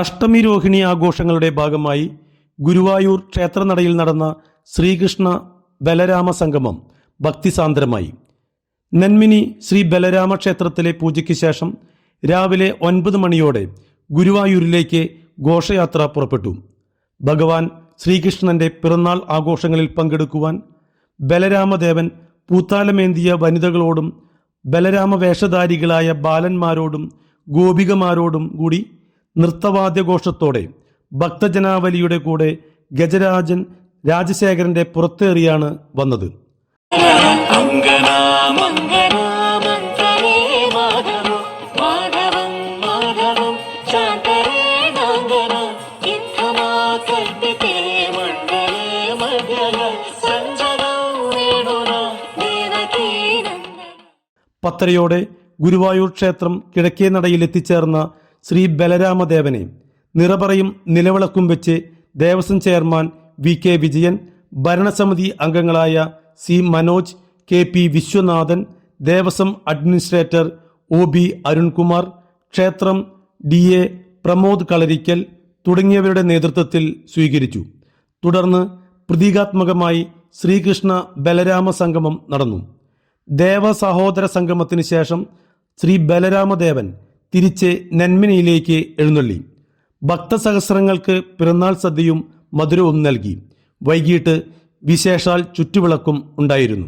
അഷ്ടമി രോഹിണി ആഘോഷങ്ങളുടെ ഭാഗമായി ഗുരുവായൂർ ക്ഷേത്രനടയിൽ നടന്ന ശ്രീകൃഷ്ണ ബലരാമ സംഗമം ഭക്തിസാന്ദ്രമായി. നന്മിനി ശ്രീ ബലരാമ ക്ഷേത്രത്തിലെ പൂജയ്ക്ക് ശേഷം രാവിലെ ഒൻപത് മണിയോടെ ഗുരുവായൂരിലേക്ക് ഘോഷയാത്ര പുറപ്പെട്ടു. ഭഗവാൻ ശ്രീകൃഷ്ണന്റെ പിറന്നാൾ ആഘോഷങ്ങളിൽ പങ്കെടുക്കുവാൻ ബലരാമദേവൻ പൂത്താലമേന്തിയ വനിതകളോടും ബലരാമ വേഷധാരികളായ ബാലന്മാരോടും ഗോപികമാരോടും കൂടി നൃത്തവാദ്യഘോഷത്തോടെ ഭക്തജനാവലിയുടെ കൂടെ ഗജരാജൻ രാജശേഖരന്റെ പുറത്തേറിയാണ് വന്നത്. പത്തരയോടെ ഗുരുവായൂർ ക്ഷേത്രം കിഴക്കേ നടയിൽ എത്തിച്ചേർന്ന ശ്രീ ബലരാമദേവനെ നിറപറയും നിലവിളക്കും വെച്ച് Devaswom chairman V K Vijayan ഭരണസമിതി അംഗങ്ങളായ C Manoj K P Viswanathan Devaswom administrator O B Arunkumar ക്ഷേത്രം ഡി എ പ്രമോദ് കളരിക്കൽ തുടങ്ങിയവരുടെ നേതൃത്വത്തിൽ സ്വീകരിച്ചു. തുടർന്ന് പ്രതീകാത്മകമായി ശ്രീകൃഷ്ണ ബലരാമ സംഗമം നടന്നു. ദേവസഹോദര സംഗമത്തിന് ശേഷം ശ്രീ ബലരാമദേവൻ തിരിച്ച് നന്മനയിലേക്ക് എഴുന്നള്ളി. ഭക്തസഹസ്രങ്ങൾക്ക് പിറന്നാൾ സദ്യയും മധുരവും നൽകി. വൈകിട്ട് വിശേഷാൽ ചുറ്റുവിളക്കും ഉണ്ടായിരുന്നു.